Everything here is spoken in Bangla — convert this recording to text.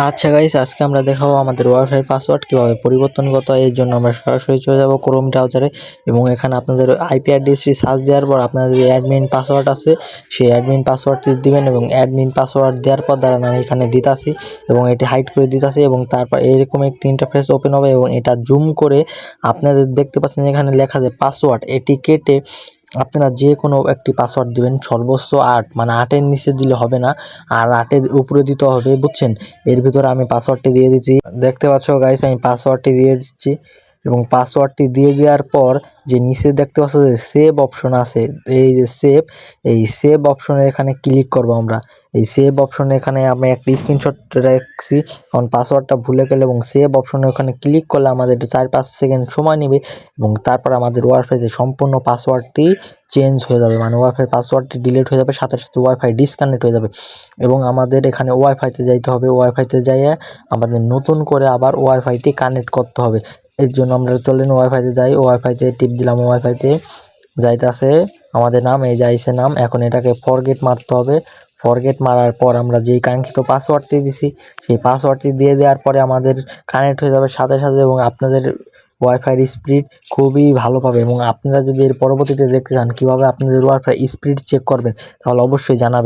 আচ্ছা গাইস আজকে আমরা দেখাবো আমাদের ওয়াইফাই পাসওয়ার্ড কীভাবে পরিবর্তন করতে হয় এর জন্য আমরা সরাসরি চলে যাব ক্রোম ব্রাউজারে এবং এখানে আপনাদের আইপি অ্যাড্রেসটি সার্চ দেওয়ার পর আপনাদের যে অ্যাডমিন পাসওয়ার্ড আছে, সেই অ্যাডমিন পাসওয়ার্ডটি দিবেন এবং অ্যাডমিন পাসওয়ার্ড দেওয়ার পর দ্বারা আমি এখানে দিতাছি এবং এটি হাইড করে দিতাছি এবং তারপর এরকম একটি ইন্টারফেস ওপেন হবে এবং এটা জুম করে আপনাদের দেখতে পাচ্ছেন এখানে লেখা আছে পাসওয়ার্ড এটি কেটে আপনারা যে কোনো একটি পাসওয়ার্ড দিবেন, সর্বোচ্চ আট মানে আটের নিচে দিলে হবে না, আর আটের উপরে দিতে হবে, বুঝছেন? এর ভিতরে আমি পাসওয়ার্ডটি দিয়ে দিচ্ছি। দেখতে পাচ্ছ গাইস আমি পাসওয়ার্ডটি দিয়ে দিচ্ছি। এবং পাসওয়ার্ডটি দিয়ে দেওয়ার পর যে নিচে দেখতে পাচ্ছ যে সেভ অপশন আছে, এই যে সেভ, এই সেভ অপশনের এখানে ক্লিক করব আমরা। এই সেভ অপশনে এখানে আমি একটা স্ক্রিনশট রাখছি, কারণ পাসওয়ার্ডটা ভুলে গেলে এবং সেভ অপশনে ওখানে ক্লিক করলে আমাদের চার পাঁচ সেকেন্ড সময় নেবে এবং তারপর আমাদের ওয়াইফাইতে সম্পূর্ণ পাসওয়ার্ডটি চেঞ্জ হয়ে যাবে। মানে ওয়াইফাই পাসওয়ার্ডটি ডিলিট হয়ে যাবে, সাথে সাথে ওয়াইফাই ডিসকানেক্ট হয়ে যাবে এবং আমাদের এখানে ওয়াইফাইতে যাইতে হবে। ওয়াইফাইতে যাইয়ে আমাদের নতুন করে আবার ওয়াইফাইটি কানেক্ট করতে হবে। এর জন্য আমরা চলেন ওয়াইফাইতে যাই। ওয়াইফাইতে টিপ দিলাম ওয়াইফাইতে যাইতাছে, আমাদের নাম, এই যাইছে নাম, এখন এটাকে ফরগেট মারতে হবে। ফরগেট মারার পর আমরা যেই কাঙ্ক্ষিত পাসওয়ার্ডটি দিছি, সেই পাসওয়ার্ডটি দিয়ে দেওয়ার পরে আমাদের কানেক্ট হয়ে যাবে সাথে সাথে এবং আপনাদের ওয়াইফাইয়ের স্পিড খুবই ভালো পাবে এবং আপনারা যদি এর পরবর্তীতে দেখতে চান কীভাবে আপনাদের ওয়াইফাই স্পিড চেক করবেন, তাহলে অবশ্যই জানাবেন।